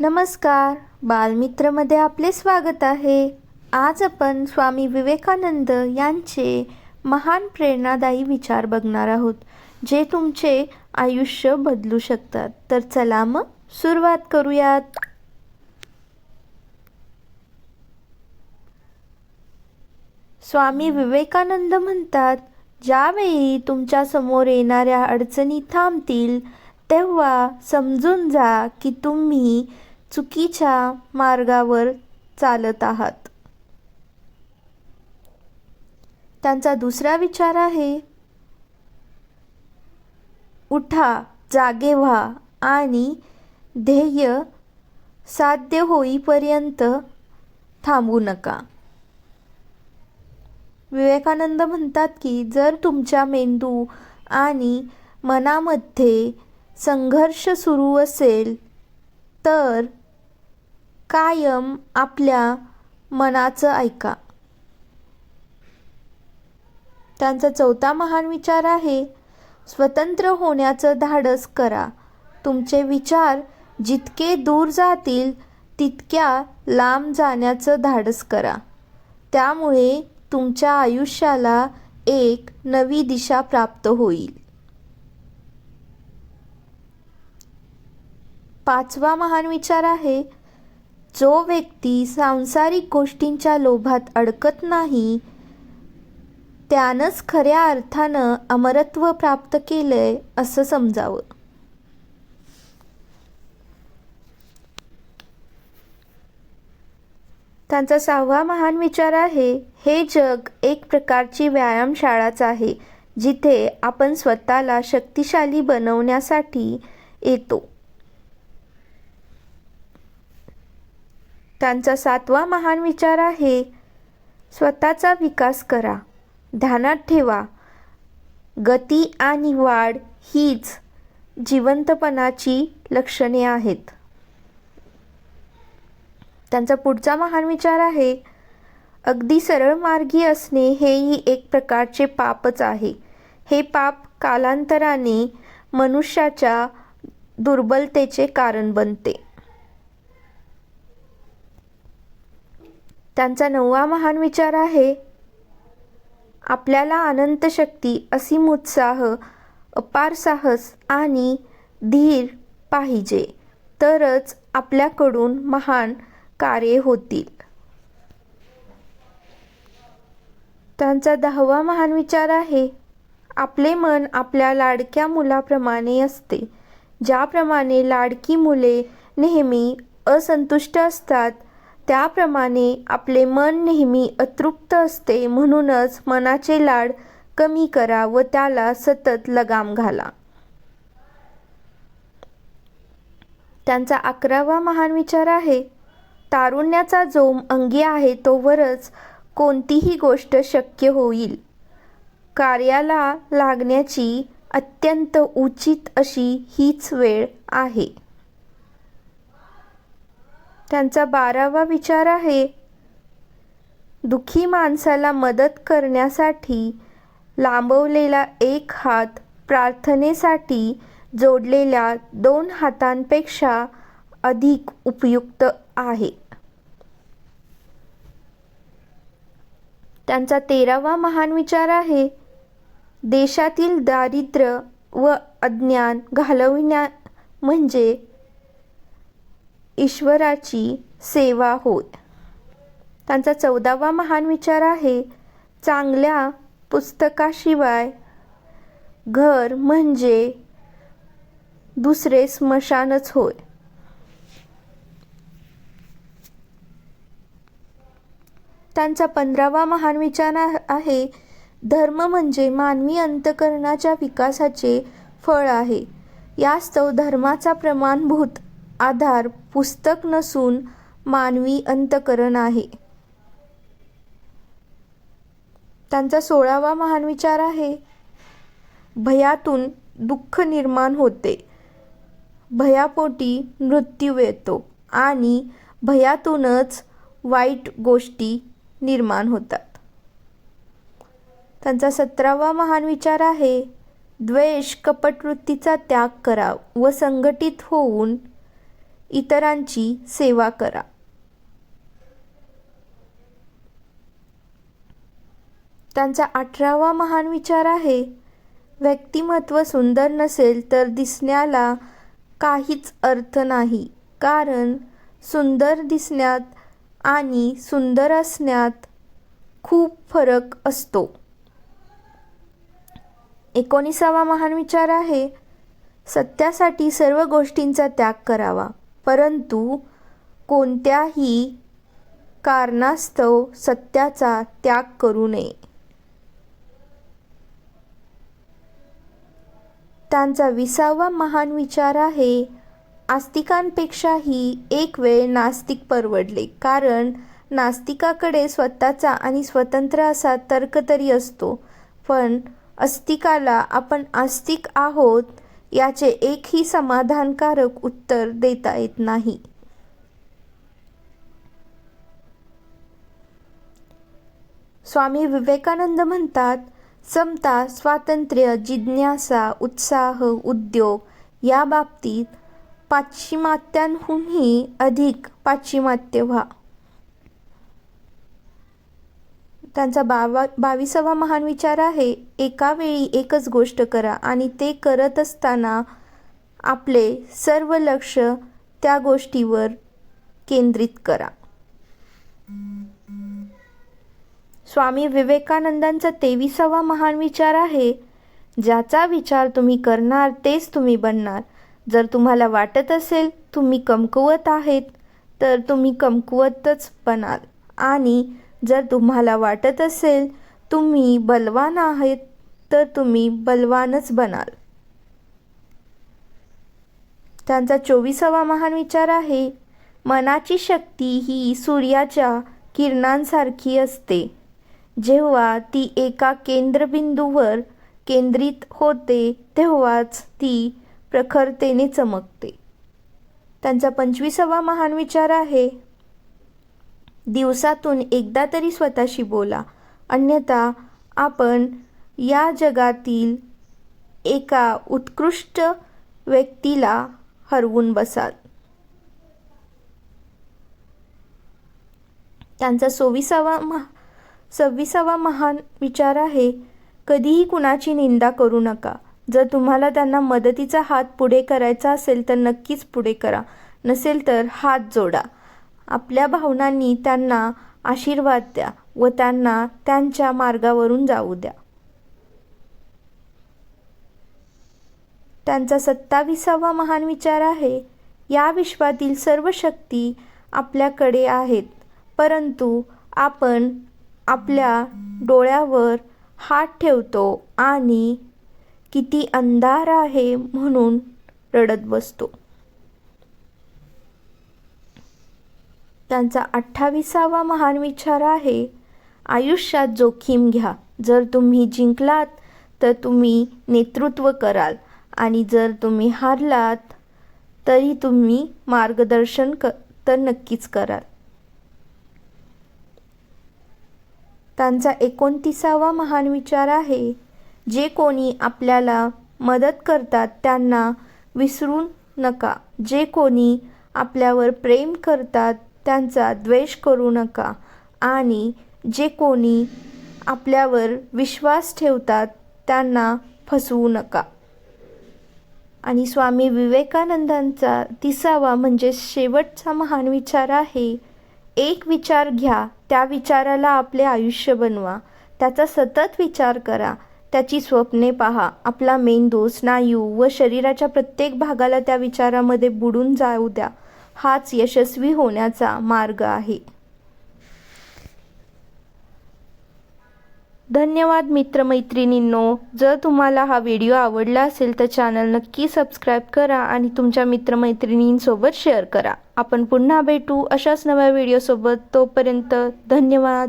नमस्कार. बालमित्रमध्ये आपले स्वागत आहे. आज आपण स्वामी विवेकानंद यांचे महान प्रेरणादायी विचार बघणार आहोत जे तुमचे आयुष्य बदलू शकतात. तर चला मग सुरुवात करूयात. स्वामी विवेकानंद म्हणतात ज्यावेळी तुमच्यासमोर येणाऱ्या अडचणी थांबतील तेव्हा समजून जा की तुम्ही चुकीच्या मार्गावर चालत आहात. त्यांचा दुसरा विचार आहे उठा जागे व्हा आणि ध्येय साध्य होईपर्यंत थांबू नका. विवेकानंद म्हणतात की जर तुमच्या मेंदू आणि मनामध्ये संघर्ष सुरू असेल तर कायम आपल्या मनाचं ऐका. त्यांचा चौथा महान विचार आहे स्वतंत्र होण्याचं धाडस करा. तुमचे विचार जितके दूर जातील तितक्या लांब जाण्याचं धाडस करा. त्यामुळे तुमच्या आयुष्याला एक नवी दिशा प्राप्त होईल. पाचवा महान विचार आहे जो व्यक्ती सांसारिक गोष्टींच्या लोभात अडकत नाही त्यानंच खऱ्या अर्थानं अमरत्व प्राप्त केलंय असं समजावं. त्यांचा सहावा महान विचार आहे हे जग एक प्रकारची व्यायामशाळाच आहे जिथे आपण स्वतःला शक्तिशाली बनवण्यासाठी येतो. त्यांचा सातवा महान विचार आहे स्वतःचा विकास करा ध्यानात ठेवा. गती आणि वाढ हीच जिवंतपणाची लक्षणे आहेत. त्यांचा पुढचा महान विचार आहे अगदी सरळ मार्गी असणे हेही एक प्रकारचे पापच आहे. हे पाप कालांतराने मनुष्याच्या दुर्बलतेचे कारण बनते. त्यांचा नववा महान विचार आहे. आपल्याला अनंत शक्ती असीम उत्साह अपार साहस आणि धीर पाहिजे. तरच आपल्याकडून महान कार्ये होतील. त्यांचा दहावा महान विचार आहे. आपले मन आपल्या लाडक्या मुलाप्रमाणे असते. ज्याप्रमाणे लाडकी मुले नेहमी असंतुष्ट असतात त्याप्रमाणे आपले मन नेहमी अतृप्त असते म्हणूनच मनाचे लाड कमी करा व त्याला सतत लगाम घाला. त्यांचा अकरावा महान विचार आहे तारुण्याचा जोम अंगी आहे तोवरच कोणतीही गोष्ट शक्य होईल. कार्याला लागण्याची अत्यंत उचित अशी हीच वेळ आहे. त्यांचा बारावा विचार आहे. दुखी माणसाला मदत करण्यासाठी लांबवलेला एक हात प्रार्थनेसाठी जोडलेल्या दोन हातांपेक्षा अधिक उपयुक्त आहे. त्यांचा तेरावा महान विचार आहे. देशातील दारिद्र्य व अज्ञान घालविण्या म्हणजे ईश्वराची सेवा होय. त्यांचा चौदावा महान विचार आहे चांगल्या पुस्तकाशिवाय घर म्हणजे दुसरे स्मशानच होय. त्यांचा पंधरावा महान विचार आहे धर्म म्हणजे मानवी अंतकरणाच्या विकासाचे फळ आहे. यास्तव धर्माचा प्रमाणभूत आधार पुस्तक नसून मानवी अंतकरण आहे. त्यांचा सोळावा महान विचार आहे. भयातून दुःख निर्माण होते. भयापोटी मृत्यू येतो आणि भयातूनच वाईट गोष्टी निर्माण होतात. त्यांचा सतरावा महान विचार आहे. द्वेष कपटवृत्तीचा त्याग करा व संघटित होऊन इतरांची सेवा करा. त्यांचा अठरावा महान विचार आहे व्यक्तिमत्व सुंदर नसेल तर दिसण्याला काहीच अर्थ नाही कारण सुंदर दिसण्यात आणि सुंदर असण्यात खूप फरक असतो. एकोणीसावा महान विचार आहे सत्यासाठी सर्व गोष्टींचा त्याग करावा. परंतु कोणत्याही कारणास्तव सत्याचा त्याग करू नये. त्यांचा विसावा महान विचार आहे. आस्तिकांपेक्षाही एक वेळ नास्तिक परवडले कारण नास्तिकाकडे स्वतःचा आणि स्वतंत्र असा तर्क तरी असतो. पण अस्तिकाला आपण आस्तिक आहोत याचे एकही समाधानकारक उत्तर देता येत नाही. स्वामी विवेकानंद म्हणतात समता स्वातंत्र्य जिज्ञासा उत्साह उद्योग या बाबतीत पाश्चिमात्यांहूनही अधिक पाश्चिमात्य व्हा. त्यांचा बावा बावीसावा महान विचार आहे एका वेळी एकच गोष्ट करा आणि ते करत असताना आपले सर्व लक्ष त्या गोष्टीवर केंद्रित करा. स्वामी विवेकानंदांचा तेविसावा महान विचार आहे ज्याचा विचार तुम्ही करणार तेच तुम्ही बनणार. जर तुम्हाला वाटत असेल तुम्ही कमकुवत आहेत तर तुम्ही कमकुवतच बनाल आणि जर तुम्हाला वाटत असेल तुम्ही बलवान आहेत तर तुम्ही बलवानच बनाल. त्यांचा चोवीसावा महान विचार आहे मनाची शक्ती ही सूर्याच्या किरणांसारखी असते. जेव्हा ती एका केंद्रबिंदूवर केंद्रित होते तेव्हाच ती प्रखरतेने चमकते. त्यांचा पंचवीसावा महान विचार आहे दिवसातून एकदा तरी स्वतःशी बोला. अन्यथा आपण या जगातील एका उत्कृष्ट व्यक्तीला हरवून बसाल. त्यांचा सोविसावा महा सव्वीसावा महान विचार आहे कधीही कुणाची निंदा करू नका. जर तुम्हाला त्यांना मदतीचा हात पुढे करायचा असेल तर नक्कीच पुढे करा. नसेल तर हात जोडा. आपल्या भावनांनी त्यांना आशीर्वाद द्या व त्यांना त्यांच्या मार्गावरून जाऊ द्या. त्यांचा सत्ताविसावा महान विचार आहे. या विश्वातील सर्व शक्ती आपल्याकडे आहेत. परंतु आपण आपल्या डोळ्यावर हात ठेवतो आणि किती अंधार आहे म्हणून रडत बसतो. त्यांचा अठ्ठावीसावा महान विचार आहे आयुष्यात जोखीम घ्या. जर तुम्ही जिंकलात तर तुम्ही नेतृत्व कराल. आणि जर तुम्ही हारलात तरी तुम्ही मार्गदर्शन क तर नक्कीच कराल. त्यांचा एकोणतीसावा महान विचार आहे जे कोणी आपल्याला मदत करतात त्यांना विसरू नका. जे कोणी आपल्यावर प्रेम करतात त्यांचा द्वेष करू नका. आणि जे कोणी आपल्यावर विश्वास ठेवतात त्यांना फसवू नका. आणि स्वामी विवेकानंदांचा तिसावा म्हणजे शेवटचा महान विचार आहे एक विचार घ्या त्या विचाराला आपले आयुष्य बनवा. त्याचा सतत विचार करा त्याची स्वप्ने पहा आपला मेंदू स्नायू हो व शरीराच्या प्रत्येक भागाला त्या विचारामध्ये बुडून जाऊ द्या. हाच यशस्वी होण्याचा मार्ग आहे. धन्यवाद मित्रमैत्रिणींनो. जर तुम्हाला हा व्हिडिओ आवडला असेल तर चॅनल नक्की सबस्क्राईब करा आणि तुमच्या मित्रमैत्रिणींसोबत शेअर करा. आपण पुन्हा भेटू अशाच नव्या व्हिडिओसोबत. तोपर्यंत धन्यवाद.